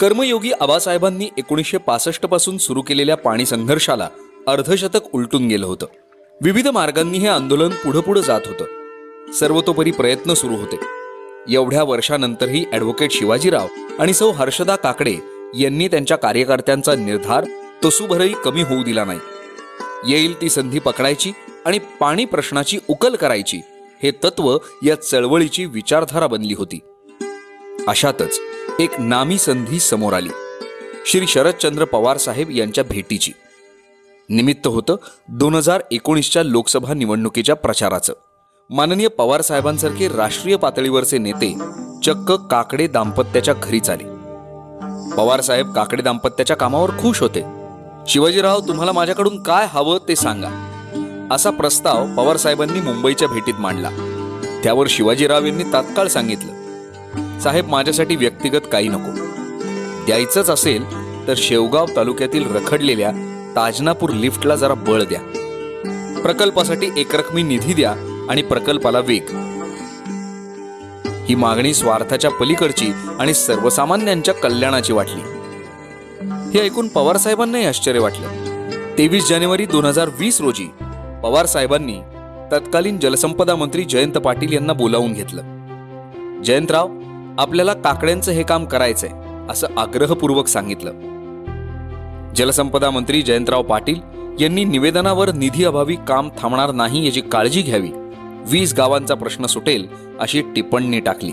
कर्मयोगी आबासाहेबांनी एकोणीसशे पासष्टपासून सुरू केलेल्या पाणी संघर्षाला अर्धशतक उलटून गेलं होतं. विविध मार्गांनी हे आंदोलन पुढं पुढं जात होतं. सर्वतोपरी प्रयत्न सुरू होते. एवढ्या वर्षानंतरही ॲडव्होकेट शिवाजीराव आणि सौ हर्षदा काकडे यांनी त्यांच्या कार्यकर्त्यांचा निर्धार तसूभरही कमी होऊ दिला नाही. येईल ती संधी पकडायची आणि पाणी प्रश्नाची उकल करायची हे तत्व या चळवळीची विचारधारा बनली होती. अशातच एक नामी संधी समोर आली. श्री शरदचंद्र पवार साहेब यांच्या भेटीची. निमित्त होतं दोन हजार एकोणीसच्या लोकसभा निवडणुकीच्या प्रचाराचं. माननीय पवार साहेबांसारखे राष्ट्रीय पातळीवरचे नेते चक्क काकडे दाम्पत्याच्या घरीच आले. पवार साहेब काकडे दाम्पत्याच्या कामावर खुश होते. शिवाजीराव तुम्हाला माझ्याकडून काय हवं ते सांगा. असा प्रस्ताव पवार साहेबांनी मुंबईच्या भेटीत मांडला. त्यावर शिवाजीराव यांनी तात्काळ सांगितलं. साहेब माझ्यासाठी व्यक्तिगत काही नको. द्यायचंच असेल तर शेवगाव तालुक्यातील रखडलेल्या ताजनापूर लिफ्टला जरा बळ द्या. प्रकल्पासाठी एकरकमी निधी द्या आणि प्रकल्पाला वेग. ही मागणी स्वार्थाच्या पलीकडची आणि सर्वसामान्यांच्या कल्याणाची वाटली. हे ऐकून पवार साहेबांनाही आश्चर्य वाटलं. तेवीस जानेवारी दोन हजार वीस रोजी पवार साहेबांनी तत्कालीन जलसंपदा मंत्री जयंत पाटील यांना बोलावून घेतलं. जयंतराव आपल्याला काकड्यांचं हे काम करायचंय असं आग्रहपूर्वक सांगितलं. जलसंपदा मंत्री जयंतराव पाटील यांनी निवेदनावर निधी अभावी काम थांबणार नाही याची काळजी घ्यावी वीस गावांचा प्रश्न सुटेल अशी टिप्पणी टाकली.